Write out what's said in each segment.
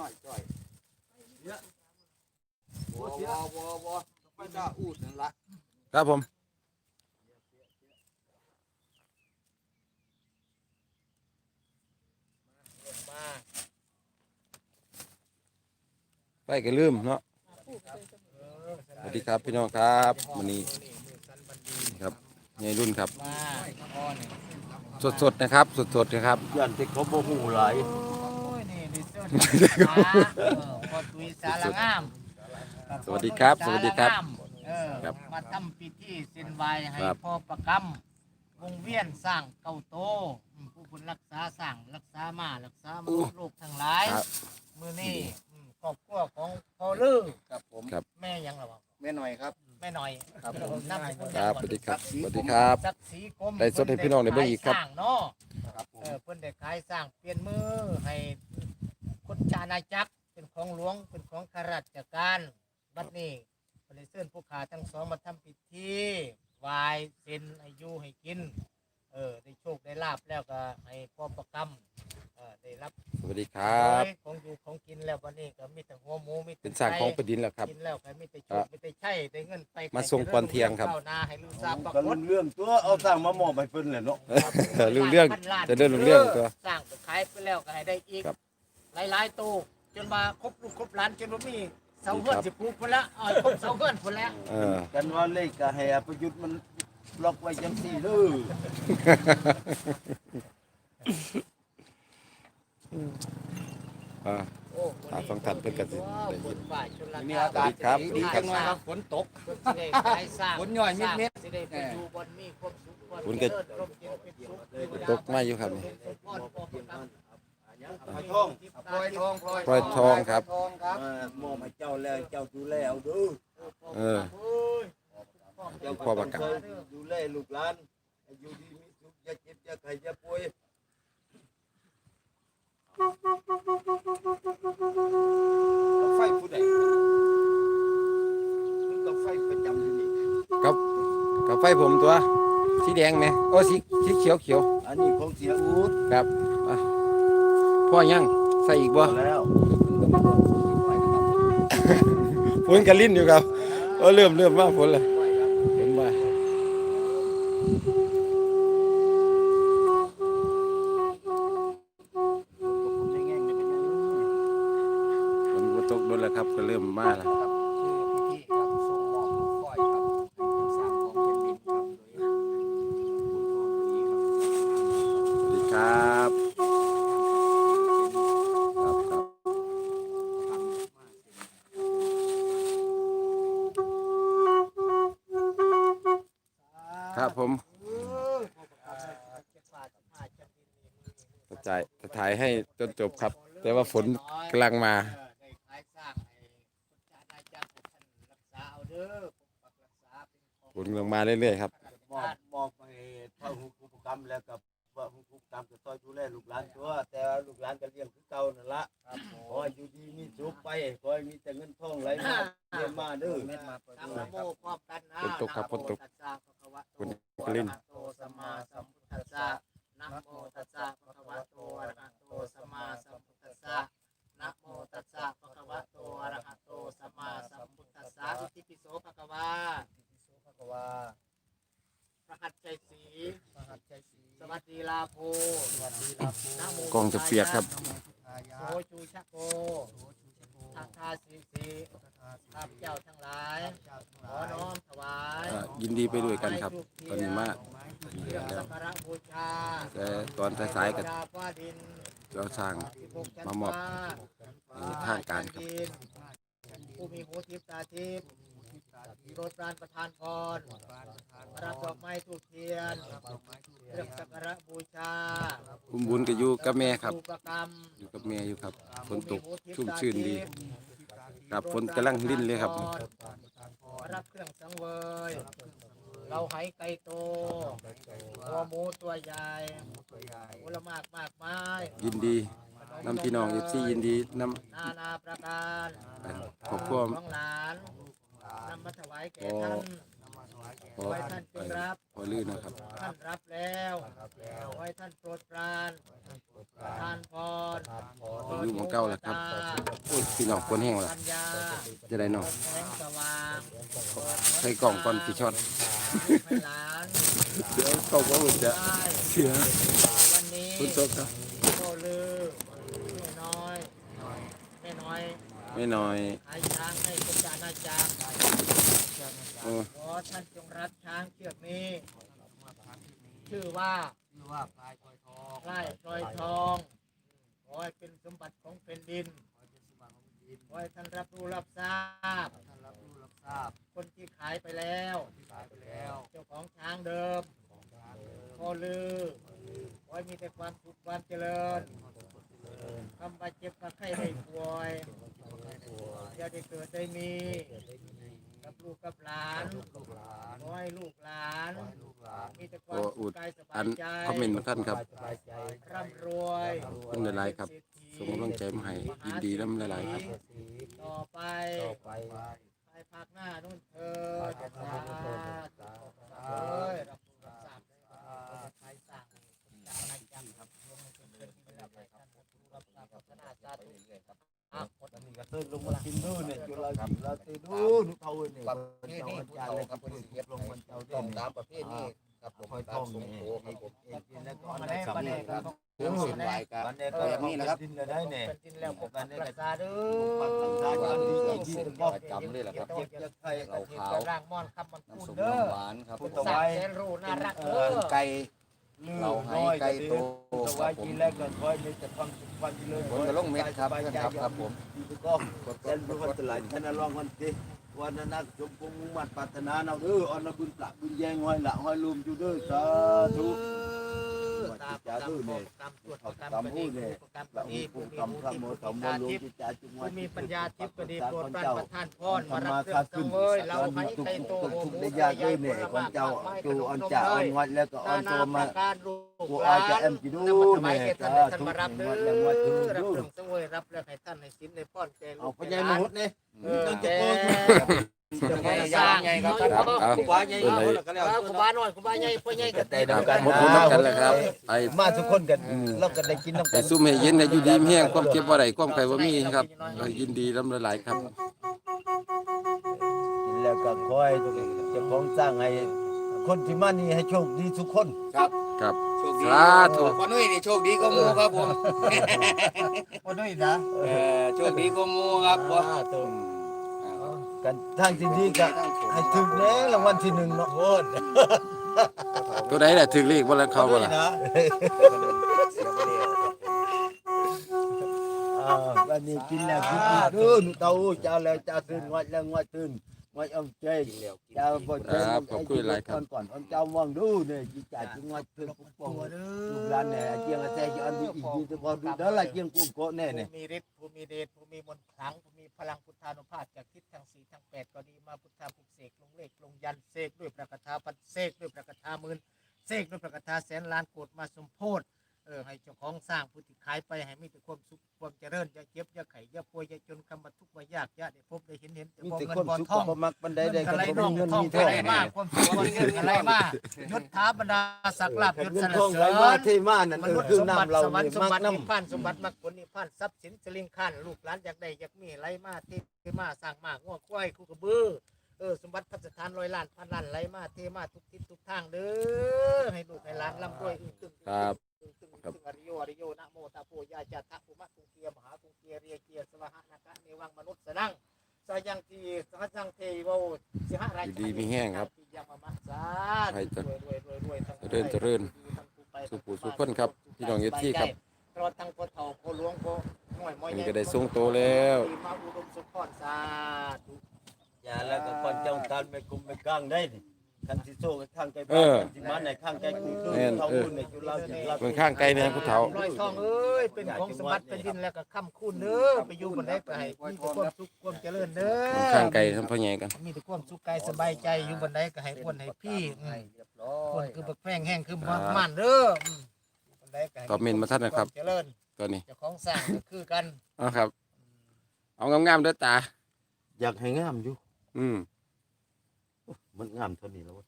นหน่อยจ่อยเนี่ยบัวบัวบัวบัวไปจ้าอูดนั่นละครับผมมาไปก็ลืมเนาะสวัสดีครับพี่น้องครับวันนี้ครับในรุ่นครับมาพ่อนี่สดๆนะครับ สดๆนะครับ ยันที่เขาบ่ฮู้หลายโอ้ย นี่ดิเซอร์ฟ้าเออพอตุยสารงามสวัสดีครับสวัสดีครับเออครับมาทำพิธีเส้นไหวให้ครับ พ่อประกำวงเวียนสร้างเก่าโตอืมผู้คุณรักษาสร้างรักษามารักษามนุษย์โลกทั้งหลายครับ มือนี่อืมครอบครัวของพ่อลือครับผมครับ แม่ยังหรอวะแม่หน่อยครับ แม่หน่อยครับผมน้ำคุณครับสวัสดีครับสวัสดีครับ ศักดิ์ศรีกรมได้สดให้พี่น้องได้เบิ่งอีกครับสร้างเนาะ ครับผม เออเพิ่นได้ขายสร้างเปลี่ยนมือให้คน จานาจักรเป็นของหลวงเป็นของข้าราชการบัดนี้เพิ่นได้เชิญผู้ขาทั้งสองมาทำพิธีไหวายเซ็นให้อยู่ให้กิน เออได้โชคได้ลาบแล้วก็ให้พ่อประกำเออได้รับสวัสดีครับของอยู่ของกินแล้ววันนี้ก็มีแต่หัวหมูมีแต่เป็นสร้างของประดินแล้วครับ กินแล้วก็มีแต่โชครัคบมีแต่ใช่ได้เงินไปมาส่งก่อนเที่ยงครับก้าวหน้าให้ลูกสาวปราก็กรู้ฏเรื่องตัวเอาสร้างมามอบให้เพิ่นแหละเนาะ เออรู้เรื่องจะเดินรู้เรื่องตัว สร้างก็ขายไปแล้วก็ให้ได้อีกครับ หลายๆตู้จนมาครบลูกครบหลานจนว่ามีเสาเฮือนครับสิปลูกพุ่นละเอาให้ครบเสาเฮือนพุ่นแล้วเออ กันว่าเลขก็ให้อประยุทธ์มันล็อกไว้จังซี่เด้ออ่า โอ้อ่าฟังท่านเพิ่นก็สิได้ยิน ฝนฝ่ายชนละมีอากาศครับดีดีครับจังหน่อยครับฝนตก เพิ่นสิได้ขายสร้างฝนย่อยมิดเม็ดสิได้ไปอยู่บนมีความสุขความฝนก็เจริญร่มเย็นเป็นสุข ตกมาอยู่ครับนี่ พลอยทองพลอยทองพลอยพลอยทองครับทองครับมอบให้เจ้าแล้วเจ้าดูแลเอาเด้อเออ เจ้าพ่อประกาศดูแลลูกหลานให้อยู่ดีมีสุขอย่าเจ็บอย่าไข้อย่าป่วย ไฟผู้ใดมันก็ไฟประจำอยู่นี่ กับกับไฟผมตัว สีแดงไหมโอ้สีสีเขียวเขียวอันนี้ของเสียอูดครับอะ พ่อยังใส่อีกบ่แล้วฝนกระลิ้นอยู่ครับโอ้เริ่มเริ่มมาฝนเลยฝนมาฝนบ่ตกโดนแล้วครับก็เริ่มมาแล้ว ปักรักษาเป็นของฝนกำลังมาเรื่อยๆครับมอบมอบให้พระหุกุปกรรมแล้วกับพระหุกุปกรรมก็ซอยดูแลลูกหลานตัวแต่ลูกหลานก็เลี้ยงคือเก่านั่นละขอให้อยู่ดีมีสุขไปขอให้มีแต่เงินทองไหลมาเรียนมาเด้อตามนะโมพร้อมกันนะฝนตกครับฝนตกนะโมตัสสะภะคะวะโตฝนกลิ้นอะระหะโตสัมมาสัมพุทธัสสะนะโมตัสสะภะคะวะโตอะระหะโตสัมมาสัมพุทธัสสะนะโมตัสสะภะคะวะโตอะระหะโตสัมมาสัมพุทธัสสะอิติปิโสภะคะวะพระหัตถ์ใจสีส วัสดีลาโภนะโมกองจะเปียกครับ โสชูชะโกทักทาสีสีข้าพเจ้าทั้งหลายขอน้อมถวายอ่ายินดีไปด้วยกันครับ ตอนนี้มาเครื่องสักการะบูชาแต่ตอนสายๆกับเทวดฟ้าดินเจ้าสร้าง16ชั้นมามอบฟ้ในทางการครับ ผู้มีหูทิพย์ตาทิพย์ โปรดปรานประทานพรรับดอกไม้ทูบเทียนเครื่องสักการะบูชาอุ้มบุญก็อยู่กับแม่ครับรูปกรรมอยู่กับแม่อยู่ครับ ฝนตกชุ่มชื่นดี ครับฝนกำลังลิ้นเลยครับ รับเครื่องสังเวย เราไหไก่โตหัวหมูตัวใหญ่ผลมากมากไม้ยินดีนำพี่น้องเอฟซียินดีนนานาประการำครอบครัวของหลาน นำมาถวายแก่ท่านพอขอให้ท่านจงรับพอลื่นนะครับ ท่านรับแล้วขอให้ท่านโปรดปรานทานพรอยู่หม้องเก่าแล้วครับ โอ้ยพี่น้องคนแห้งละปัญญาจะได้เน้องแสงสว่างใส่กล่องก่อนกี่ช็อตให้หลานเดี๋ยวเขาก็อุ่นจะได้เสียวันนี้คุณตกครับ โตลือแม่น้อยแม่น้อย ไม่น้อยขายช้างให้เป็นจานาจักรโอ้ขอท่านจงรัดช้างเชือกนี้ ชื่อว่าชื่อว่าพลายพลอยทองพลายพลอยทอง ขอให้เป็นสมบัติของแผ่นดิน ขอให้ท่านรับรู้รับทราบ ท่านรับรู้รับทราบ คนที่ขายไปแล้ว ขายไปแล้ว เจ้าของช้างเดิมพอลือ ขอให้มีแต่ความสุขความเจริญ คำบาดเจ็บมาไข้ได้ป่วยจะได้เกิดได้มี กับลูกกับหลานขอให้ลูกหลานมีแต่ความโอ้สุอุขดกายสอับานยใจคอมเมนต์มาท่านครับร่ำรวยขอบคุณหลายๆครับส่งกำลังใจมาให้ยินดีน้ำหลายๆครับต่อไปไปภาคหน้านู่นเธอจะสาเอ้ยรับรู้รับทราบใครสร้างจากนายจังครับรวมให้เป็นเพื่อนที่รับไปท่านรับรู้รับทราบพัฒนาสาธุครับอะ หมดนี่ก็ตื่นลงมากินนู่นเนี่ยจุฬาจิฬาตื่นนู่นเท่าเนี่ยประเพณีผู้เฒ่าครับเพิ่นเฮ็ดลงมันเจ้าต้เด่องนตามประเพณีครับผมคอยตาท่อมงสมเนี่ยโภครับผมเองกินแล้วก็มาได้แล้วสำเร็แล้วจครับเครื่องส้นไหว้ครับวันนี้ก็แบบนี้นะครับินได้เนี่ยจินแล้วผมรักษาด้ปักอทางด้านดีดีเส้นก็ประจำเลยล่ะครับเจ็บจะไข้เหล้าขาวร่างมอนครับมันพูน้ำส้มน้ำหวานครับพูดผมต่อสัตว์แสนรูน่ารักเด้อไก่ เราให้ไก่โตสควัรัสบผดีมแล้วก็คอยมีแต่ความสุขความเจริญผลกระลงเม็ดครับท่านครับครับผมดีก็เส้นบุญตลาดท่านรองวันที่วันนั้นนักจมคงมุ่งมั่นปรารถนาเอาเด้ออนบุญประบุญแยงห้อยละห้อยลุมอยู่เด้อสาธุ ตามตามกรรมตรวจกรรมปฏิกรรมปละฏิอุผู้ปมีกรรมผู้พระที่โมผู้ตมตาโลทิพกิย์จาจุงวัผู้นมีปัญญาทิพย์ก็ดีโปรดปรานเจ้าประทานพรธรมารรับมาเครื่คาองสัขึ้งนเวยเราเราให้ทุกไข่โตทุกโหทุกมูได้ใหญ่ยากใหญ่เลยผเนี่ยลวันไม้เจ้าไม้ขจูนอัมนนมจ่าเลอันยวัดแล้วก็อันานนาตัวปมาระการลูกกูหอาลาจะนเอ็มกิดูนำมาถวายเนี่ยแก่ท่านสาท่านธุมารับเด้วัดยังวัดอดูรับดูเครื่องสังเวยรับแล้วให้ท่านในศีลในป้อนแก่ลูเอากพญายมหุดเนี่ยเออต้องจะแก่โกง จะแก่พสยาร้างใหญ่ครับครับเอากูว่าใหญ่เอาแล้วก็แล้วเอาคุณบ้าน้อยคุณบ้าใหญ่พ่อใหญ่ก็แต่ได้เดียวคกัรันบหมดนะกันแล้วครับไอ้มาทุกคนกันเราก็ได้กินน้ำกัไอ้นซุ่มให้เย็นให้อยู่ดีมีแห้งความเจ็บบ่ได้ความไข้บ่มีครับเออยินดีน้ำหลายๆครับกินแล้วก็คอยเจะของสร้างให้คนที่มานี่ให้โชคดีทุกคนครับครับโชคดีสาธุพ่อนุ้ยนี่โชคดีก็มูครับผมคนด้วยนะเออโชคดีก็มูครับผมตัว กันทางที่ดีก็ให้ถึงแน่รางวัลที่หนึ่งเนาะโคตรตัวใดแหละถึงเลขบ่แล้วเขาบ่ล่ะอ่าวันนี้กินแล้วกินอีกเด้อหนูเตาเจ้าแล้วเจ้าตื่นวัดแล้ววัดตื่นวัดอมใจเจ้าบ่เจ้าก่อนอนเจ้าว่างดูเนี่ยจิจ่าจิงวัดตื่นปุ๊บปองลูกหลานเนี่ยเจียงอาแซ่จะอันดีอีกดีแต่พอดูเด้อละเจียงกุ้งโกแน่เนี่ยผู้มีฤทธิ์ผู้มีเดชผู้มีมนต์ขลังผู้มี พลังพุทธานุภาพจากทิศทั้งสี่ทั้งแปดก็ดีมาพุทธาภูเสกลงเลขลงยันเสกด้วยประกถาปัดเสกด้วยประกถาหมื่นเสกด้วยประกถาแสนล้านโกดมาสมโพธิ ออให้เจ้าของสร้างผู้ที่ขายไปให้มีแต่ความสุขความเจริญอย่าเจ็บอย่าไข้อย่าป่วยอย่าจนคำบรรทุกข์ว่ายากอย่าได้พบได้เห็นเห็นแต่มีบ่แต่เงินคนบ่สุขทองบ่มักบันไดได้เงิก็นไหลบ่น้องมีเงินทองมีไหทองลมากความสุขความเงินไหลมากยศถาบรรดาศักดิ์ลาภยศเงิสรนรทองเสไหลริมาญที่มานั่นมเอนุอษย์คือสมบัน้ำติเราสวรรค์นี่สมมักบัติน้นิพพานสมบัติมรรคผลนิพพานทรัพย์สินสลิงขันลูกหลานอยากได้อยากมีไหลมาเทมาสร้างมาง้อควายคู่กระบือเออสมบัติพัสถานร้อยล้านพันล้านไหลมาเทมาทุกทิศทุกทางเด้อให้ลูกให้หลานร่ำรวยอึ้งตึงครับ อึ้งตึงอึ้งตึงอริโยอริโยนะโมตาโพยาจาตะภูมะกุงเกียมหากุงเกียเรียเกียสวะหะนะกะเนวังมนุษย์สนังสายังทีสหัสยังเทโวสิหะราชอยู่ดีมีแห้งครับยามมัสสาให้เจรวยรวยรวยรวยทั้งเจริญเจริญสุขสุขคนครับพี่น้อง FC ครับตลอดทั้งพ่อเฒ่าพ่อหลวงพ่อหน่วยหมออันใหนี้ญ่ก็ได้ส่งโตแล้วมาอุดมสุขพรสาธุำอย่าแล้วก็คนเจ้าทานไม่กุมไม่กลางได้ นี่คันสิโซ่กับข้างใจเอบ้านอคันสิมาในข้างใจกูคือแม่นเท่าเออบุญในจุฬาจิฬาเบิ่งข้างไกลเนี่ยผู้เฒ่าร้อยทองเอ้ยเป็นของสมบัติเป็นดินแล้วก็ค้ำคูณเด้อไปอยู่บนได้ก็ให้มีแต่ความสุขความเจริญเด้อข้างไกลทำพ่อใหญ่กันมีแต่ความสุขกายสบายใจอยู่บนได้ก็ให้อ้วนให้พี่อืมเรียบร้อคนยคือบักแป้งแห้งคือมันมันเด้ออืมบนได้ก็ให้ตอบเมนต์มาท่านนะครับวเจริญตอนนี้เจ้าของสร้างก็คือกันเอาครับ เอางามๆเด้อตา อยากให้งามอยู่ อืม มันงามเท่านี้แล้ววะ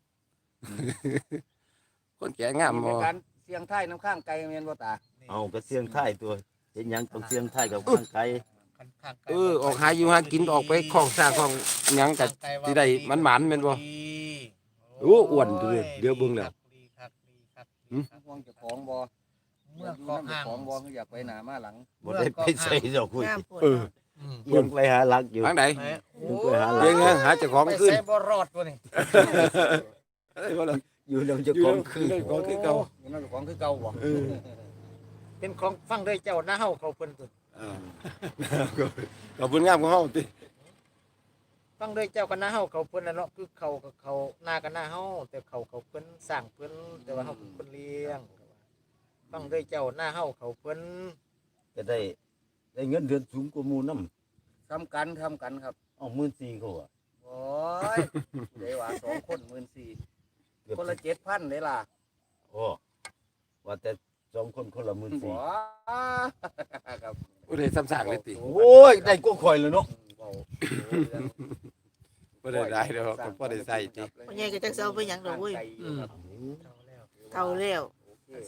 คนแก่งามมีบ่การเสียงไทายน้ำข้างไกลแม่นบ่ตาเอาก็เสียงท้ายตัวเห็นหยังต้องเสียงท้ายกับข้างไกลคันข้างไกลเออออกหาอยู่หากินออกไปของสร้างของหยังก็สิได้มันหมานแม่นบ่โอ้อ้วนเด้อเดี๋ยวเบิ่งแล้วดีครับดีครับหืมดีครับห่วงเจ้าของบ่เมื่ออยู่ของนำเจ้าห่าง ของบ่คืออยากไปหน้ามาหลังบ่ได้ไปใส่ดอกคุยงามปวดเอออืมเอี ยงไปหาหลักอยู่ทางใดไหนโอ้ไปหาหลัเลี้ยงเงินหาเจ้าของไปขึ้นใส่บ่รอดตัวนี้เอ้ยบ่ล่ะอยู่นำเจ้าอยู่ของนำคือเจ้าของคือเก่าอยู่นำเจ้าของคือเก่าบ่เออ เป็นของฟังด้วยเจ้าหน้าเฮาเขาเพิ่นตัวอ่าขอบคุณงามของเฮาติฟังด้วยเจ้ากับหน้าเฮาเขาเพิ่นน่ะเนาะคือเขากับเขาหน้ากับหน้าเฮาแต่เขาเขาเพิ่นสร้างเพิ่นแต่ว่าเฮาเป็นคนเลี้ยงฟังด้วยเจ้าหน้าเฮาเขาเพิ่นจะได้ ได้เงินเดือนสูงกว่าหมู่นำทำกันทำกันครับเอา14,000เขาอะโอ้ยผู้ใดว่าสองคน14,000เกือบคนละ7,000เลยล่ะโอ้ว่าแต่สองคนคนละบ่14,000ครับบ่ได้ซ้ำซากเลยติโอ้ยได้กว่าข่อยแล้วเนาะเว้าบ่ได้ได้ดอกก็บ่ได้ใส่ติ พ่อใหญ่ก็จักเซาไปหยังดอกเว้ย อืมเฒ่าแล้ว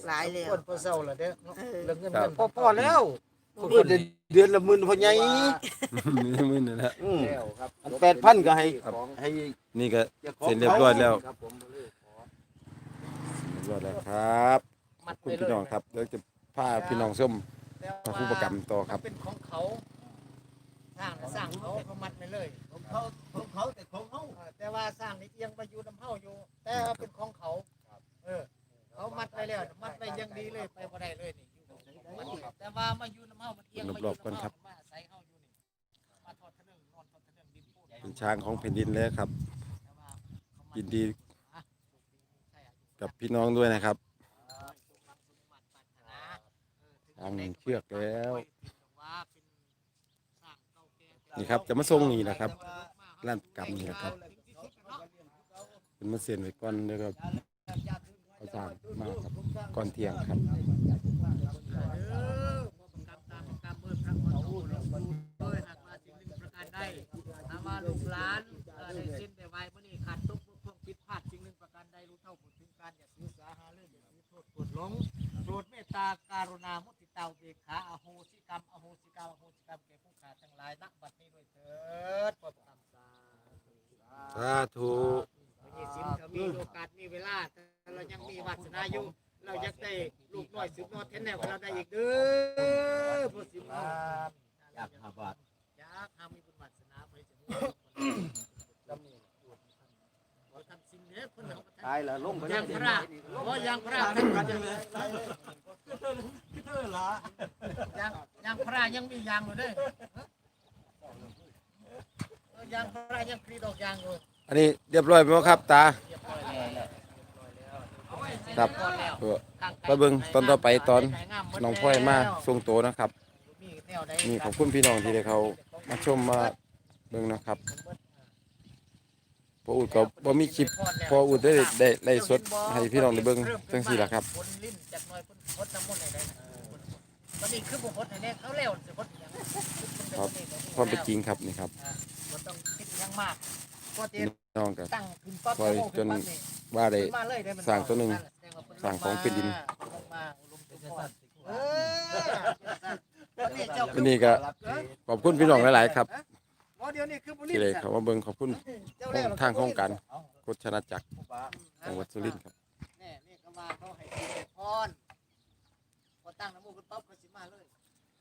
หลายแล้ว คนพอเศร้าแล้วเด้อเนาะเออ เรื่องเงินเงิน พอพอแล้ว เดือนเดือนละหมื่นพ่อใหญ่นี่มื้อนั่นนะอืมแล้วครับอัน8,000ก็ให้ของให้นี่ก็ จ้าของเสร็จเรียบร้อยแล้ว ครับผมบ่ลืมขอเรียบร้อยแล้วครับมัดขอบไปคุณเลยพี่น้องครับเดี๋ยวจะพาพี่น้องส้มแต่พระว่าผู้ประกรรมต่อครับมันเป็นของเขาสร้างน่ะสร้างเขาเขามัดไปเลยของเขาของเขาแต่ของเขาเออแต่ว่าสร้างนี่เอียงมาอยู่น้ำเฮาอยู่ แต่ว่าเป็นของเขาเออเขามัดไปแล้วมัดไปอยังดีเลยไปบ่ได้เลยนี่อยู่ของมัน แต่ว่ามาอยู่น้ำเฮามันเอียงมาอยู่รอบๆก่อนน้ำครัเฮาบมาอาศัยเฮาอยู่นี่มาทอดทะนึงนอนทอดทะนึงดินพูดเป็นช้างของแผ่นดินเลยครับแต่ว่าเขามัยินดีอะใช่อะกับพี่น้องด้วยนะครับเออสมหวังสมหวังปรารถนาเออถึช้างหนึ่งเชือกแล้วว่าเป็นสร้างเก่าแก่นี่ครับจะมาส่งนี่นะครับร้านกรรมนี่นะครับเป็นมาเซ็นไว้ก่อนแล้วก็เขาสร้างมาครับก่อนเที่ยงครับเออบ่ปรย์มากครับก่อนเที่ยงหนึ่งประการุณามุต ตายแล้วลงไปทำยังพระบ่ยังพระท่านยังยังยังพระยังมียางอยู่เด้อเออยังพระยังคลีดอกยางอยู่อันนี้เรียบร้อยไหมครับตาเรียบร้อยแล้วครับก่อนแล้วเออไปเบิ่งตอนต่อไปตอนน้องพ่อยมาส่งตัวนะครับนี่ขอบคุณพี่น้องที่ได้เขามาชมมาเบิ่งนะครับ พออุดก็บ่มีคลิปพออุดได้ได้ไล่สดให้พี่น้องได้เบิ่งจังซี่ล่ะครับนลิ้นจากหน่อยเพิ่นพดน้ำมนต์ให้ได้นะตอนนี้คือบ่พดให้แน่เขาแล้วสิพดหยังครับความเป็นจริงครับนี่ครับบ่ต้องคิดหยังมากก็เตรีพี่ยมน้องก็ตั้งขึ้นปั๊บปล่อยจนว่าได้ขึ้นมาเลยได้มันสร้างตัวหนึ่งแดว่เพิ่นสร้างของเป็นดินลงมาลงเป็นสัตว์เออแล้วนี่เจ้าอันนี้ก็ขอบคุณพี่น้องหลาย ๆ ครับ อ๋อเดี๋ยวนี้คือบ่ที่ได้เขามาเบิ่งขอบคุณเจ้าแล้วทางโครงการโฆษณาจักรจังหวัดสุรินทร์ครับแน่นี่ก็มาเขาให้กินให้พรพอตั้งน้ำมูกขึ้นปั๊บเขาสิมาเลย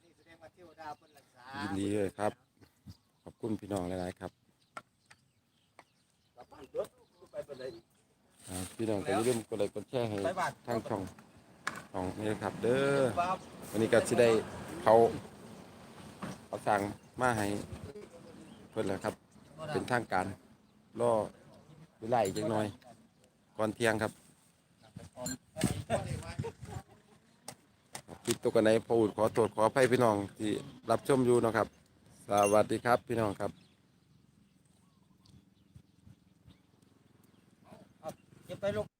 นี่แสดงว่าเทวดาเพิ่นรักษายินดีเลยครับ ขอบคุณพี่น้องหลายๆครับกลับบ้านเด้อไปไปเลยอ่าพี่น้องก็อย่าลืมกดไลค์กดแชร์ให้ไปบ้านทางช่องของนี่นะครับ เด้อบ้านวันนี้ก็สิได้เขาเขาสั่งมาให้ เพิ่นแล้วครับ เป็นทางการรอเวลาอีกจักหน่อย ก่อนเที่ยงครับปิดตัวกันไหนพออุดขอโทษขออภัยพี่น้องที่รับชมอยู่เนาะครับ สวัสดีครับพี่น้องครับจะไปลง